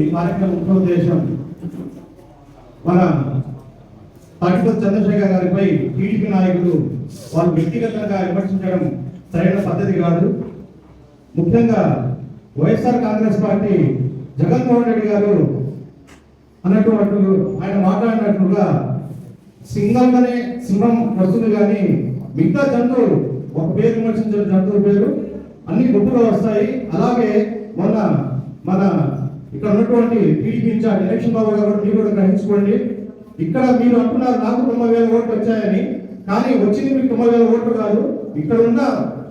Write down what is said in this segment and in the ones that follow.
ఈ కార్యక్రమం ముఖ్య ఉద్దేశం మన పాటిపతి చంద్రశేఖర్ గారిపై టీడీపీ నాయకులు వాళ్ళు వ్యక్తిగతంగా విమర్శించడం సరైన పద్ధతి కాదు. ముఖ్యంగా YSR Congress party Jaganmohan Reddy గారు అన్నటువంటి ఆయన మాట్లాడినట్లుగా సింగల్గానే సింహం వస్తుంది కానీ మిగతా జంతువులు ఒక పేరు విమర్శించిన జంతువు పేరు అన్ని గుంపుగా వస్తాయి. అలాగే మొన్న మన ఇక్కడ ఉన్నటువంటి టీడీపీ ఇన్ఛార్జ్ ఎలక్షన్ బాబు గారు మీరు కూడా గ్రహించుకోండి. ఇక్కడ మీరు అంటున్నారు నాకు తొంభై వేల ఓట్లు వచ్చాయని కానీ వచ్చింది మీకు తొంభై వేల ఓట్లు కాదు. ఇక్కడ ఉన్న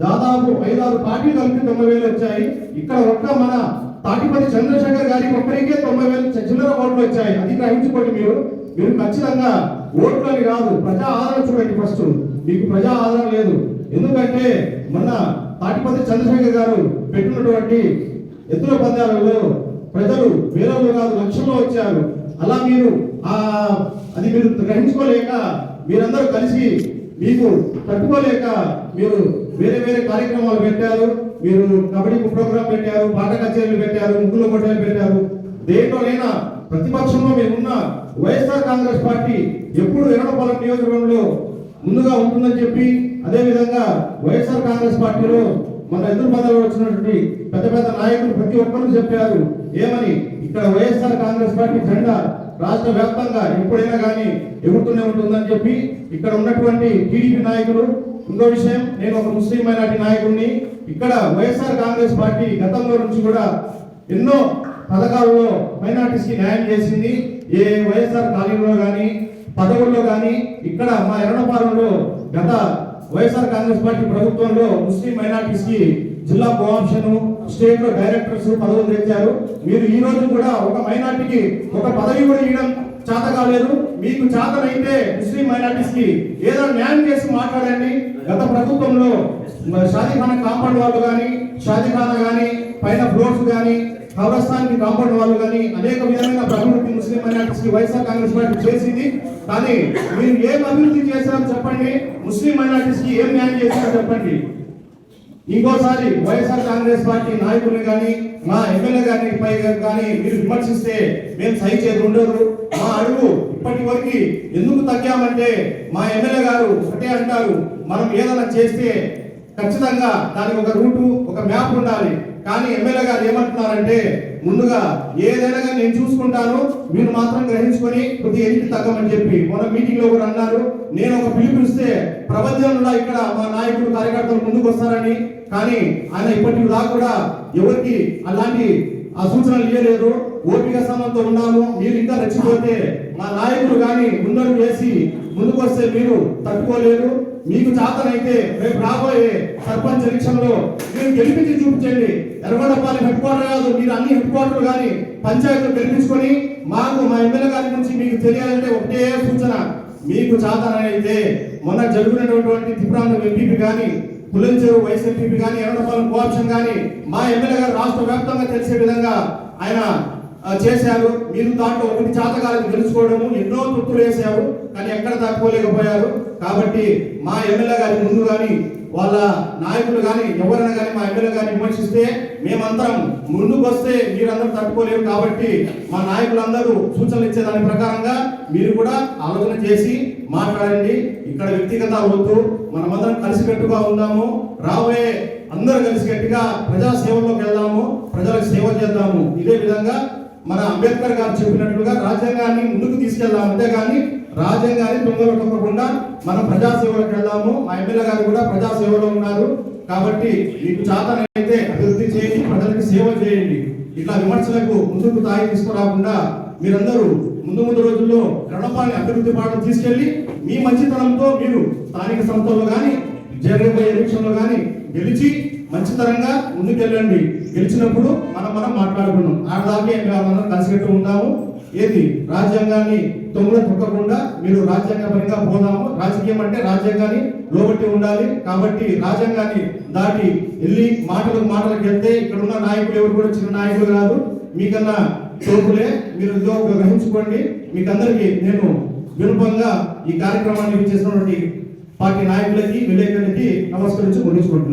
దాదాపు ఐదారు పార్టీలు కలిపి తొంభై వేలు వచ్చాయి. ఇక్కడ ఒక్క మన తాటిపల్లి చంద్రశేఖర్ గారి ఒక్కరికే తొంభై వేలు చి- చిల్లర ఓట్లు వచ్చాయి. అది గ్రహించుకోండి మీరు. మీరు ఖచ్చితంగా ఓట్లు అని కాదు ప్రజా ఆదరణ చూడండి ఫస్ట్. మీకు ప్రజా ఆదరణ లేదు. ఎందుకంటే మొన్న తాటిపల్లి చంద్రశేఖర్ గారు పెట్టినటువంటి ఎత్తుల పందాలలో ప్రజలు వేలలో కాదు లక్షల్లో వచ్చారు. అలా మీరు ఆ అది మీరు గ్రహించుకోలేక మీరందరూ కలిసి మీకు తట్టుకోలేక మీరు వేరే వేరే కార్యక్రమాలు పెట్టారు. మీరు కబడ్డీ ప్రోగ్రాం పెట్టారు పాట కచేరీలు పెట్టారు ముగ్గుల పోటీలు పెట్టారు. దేంట్లోనైనా ప్రతిపక్షంలో మేమున్న వైఎస్ఆర్ కాంగ్రెస్ పార్టీ ఎప్పుడు ఎర్రపాలెం నియోజకవర్గంలో ముందుగా ఉంటుందని చెప్పి అదే విధంగా వైఎస్ఆర్ కాంగ్రెస్ పార్టీలో మన ఎదురు పదవిలో వచ్చినటువంటి పెద్ద పెద్ద నాయకులు ప్రతి ఒక్కరు చెప్పారు ఏమని? ఇక్కడ వైఎస్ఆర్ కాంగ్రెస్ పార్టీ జెండా రాష్ట్ర వ్యాప్తంగా ఎప్పుడైనా కానీ ఎగురుతూనే ఉంటుందని చెప్పి ఇక్కడ ఉన్నటువంటి టీడీపీ నాయకులు ఇంకో విషయం నేను ఒక ముస్లిం మైనార్టీ నాయకుడిని ఇక్కడ వైఎస్ఆర్ కాంగ్రెస్ పార్టీ గతంలో నుంచి కూడా ఎన్నో పథకాలలో మైనార్టీస్కి న్యాయం చేసింది. ఏ వైఎస్ఆర్ కాలనీలో కానీ పదవుల్లో కానీ ఇక్కడ మా ఎరణపాలెంలో గత వైఎస్ఆర్ కాంగ్రెస్ పార్టీ ప్రభుత్వంలో ముస్లిం మైనార్టీస్కి జిల్లా కోఆప్షన్ స్టేట్లో డైరెక్టర్స్ పదవులు తెచ్చారు. మీరు ఈ రోజు కూడా ఒక మైనార్టీకి ఒక పదవి కూడా ఇవ్వడం చేత కాలేదు. మీకు చేతనైతే ముస్లిం మైనార్టీస్కి ఏదో న్యాయం చేసి మాట్లాడండి. గత ప్రభుత్వంలో మ- షాదీఖానా కాంపౌండ్ వాళ్ళు కానీ షాదీఖానా కానీ పైన ఫ్లోర్స్ కానీ కబ్రస్థాన్ కాంపౌండ్ వాళ్ళు కానీ అనేక విధమైన అభివృద్ధి ముస్లిం మైనార్టీస్కి వైఎస్ఆర్ కాంగ్రెస్ పార్టీ చేసింది. కానీ మీరు ఏం అభివృద్ధి చేశారో చెప్పండి. ముస్లిం మైనార్టీస్కి ఏం న్యాయం చేశారో చెప్పండి. ఇంకోసారి వైఎస్ఆర్ కాంగ్రెస్ పార్టీ నాయకులు కానీ మా ఎమ్మెల్యే గారిని పై కానీ మీరు విమర్శిస్తే మేము సహి చేసి ఉండదు. మా అడుగు ఇప్పటి వరకు ఎందుకు తగ్గామంటే మా ఎమ్మెల్యే గారు ఒకటే అంటారు. మనం ఏదైనా చేస్తే ఖచ్చితంగా దానికి ఒక రూటు ఒక మ్యాప్ ఉండాలి. కానీ ఎమ్మెల్యే గారు ఏమంటున్నారంటే ముందుగా ఏదైనా కానీ నేను చూసుకుంటాను మీరు మాత్రం గ్రహించుకొని కొద్ది ఎన్నిక తగ్గమని చెప్పి. మొన్న మీటింగ్లో కూడా అన్నారు నేను ఒక పిలుపునిస్తే ప్రపంచంలో ఇక్కడ మా నాయకులు కార్యకర్తలు ముందుకు వస్తారని. కానీ ఆయన ఇప్పటి దాకా కూడా ఎవరికి అలాంటి ఆ సూచనలు ఇవ్వలేదు ఓపిక స్థానంతో ఉన్నాము. మీరు ఇంకా రెచ్చిపోతే మా నాయకులు కానీ ముందడుగు వేసి ముందుకు వస్తే మీరు తట్టుకోలేరు. మీకు చేతనైతే రేపు రాబోయే సర్పంచ్ ఎలక్షన్లో మీరు గెలిపించి చూపించండి. ఎర్రగొండపాలి హెడ్ క్వార్టర్ కాదు మీరు అన్ని హెడ్ క్వార్టర్ కానీ పంచాయతీలు గెలిపించుకొని మాకు మా ఎమ్మెల్యే గారి గురించి మీకు తెలియాలంటే ఒకటే సూచన. మీకు చేతనైతే మొన్న జరుగుతున్నటువంటి త్రిపురాంధ్ర ఎంపీపీ కానీ పులంచెరు వైస్ ఎంపీపీ కానీ ఎర్రగొండపాలెం కోఆప్షన్ కానీ మా ఎమ్మెల్యే గారు రాష్ట్ర వ్యాప్తంగా తెలిసే విధంగా ఆయన చేశారు. మీరు దాంట్లో ఒకటి చేతకాలను గెలుచుకోవడము ఎన్నో తృప్తులు వేశారు కానీ ఎక్కడ తట్టుకోలేకపోయారు కాబట్టి మా ఎమ్మెల్యే గారి ముందు కానీ వాళ్ళ నాయకులు కానీ ఎవరైనా కానీ మా ఎమ్మెల్యే గారిని విమర్శిస్తే మేమందరం ముందుకు వస్తే మీరందరూ తట్టుకోలేరు. కాబట్టి మా నాయకులందరూ సూచనలు ఇచ్చే దాని ప్రకారంగా మీరు కూడా ఆలోచన చేసి మాట్లాడండి. ఇక్కడ వ్యక్తిగత వద్దు మనమందరం కలిసికట్టుగా ఉందాము. రాబోయే అందరూ కలిసికట్టుగా ప్రజా సేవలోకి వెళ్దాము ప్రజలకు సేవ చేద్దాము. ఇదే విధంగా మన అంబేద్కర్ గారు చెప్పినట్లుగా రాజ్యాంగాన్ని ముందుకు తీసుకెళ్దాం అంతేగాని రాజ్యాంగాన్ని దొంగలు తొక్కకుండా మనం ప్రజాసేవలకు వెళ్దాము. మా ఎమ్మెల్యే గారు కూడా ప్రజాసేవలో ఉన్నారు. కాబట్టి మీకు చేతనైతే అభివృద్ధి చేయండి ప్రజలకు సేవ చేయండి. ఇట్లా విమర్శలకు ముందుకు తాగి తీసుకురాకుండా మీరందరూ ముందు ముందు రోజుల్లో రణపాన్ని అభివృద్ధి పాటలు తీసుకెళ్ళి మీ మంచితనంతో మీరు స్థానిక సంస్థల్లో కానీ జరగబోయే ఎలక్షన్లో కానీ గెలిచి మంచితరంగా ముందుకెళ్ళండి. గెలిచినప్పుడు మనం మనం మాట్లాడుకున్నాం ఆడదాకే మనం కలిసికట్టు ఉంటాము. ఏది? రాజ్యాంగాన్ని తొమ్మిది తొక్కకుండా మీరు రాజ్యాంగపరంగా పోదాము. రాజకీయం అంటే రాజ్యాంగాన్ని లోబట్టి ఉండాలి. కాబట్టి రాజ్యాంగాన్ని దాటి వెళ్ళి మాటలకు మాటలకు వెళ్తే ఇక్కడ ఉన్న నాయకులు ఎవరు కూడా చిన్న నాయకులు కాదు. మీకన్నా తోపులే. మీరు ఇదో గ్రహించుకోండి. మీకందరికీ నేను వినుపంగా ఈ కార్యక్రమాన్ని చేసినటువంటి పార్టీ నాయకులకి విలేకరులకి నమస్కరించి ముగించుకుంటున్నాను.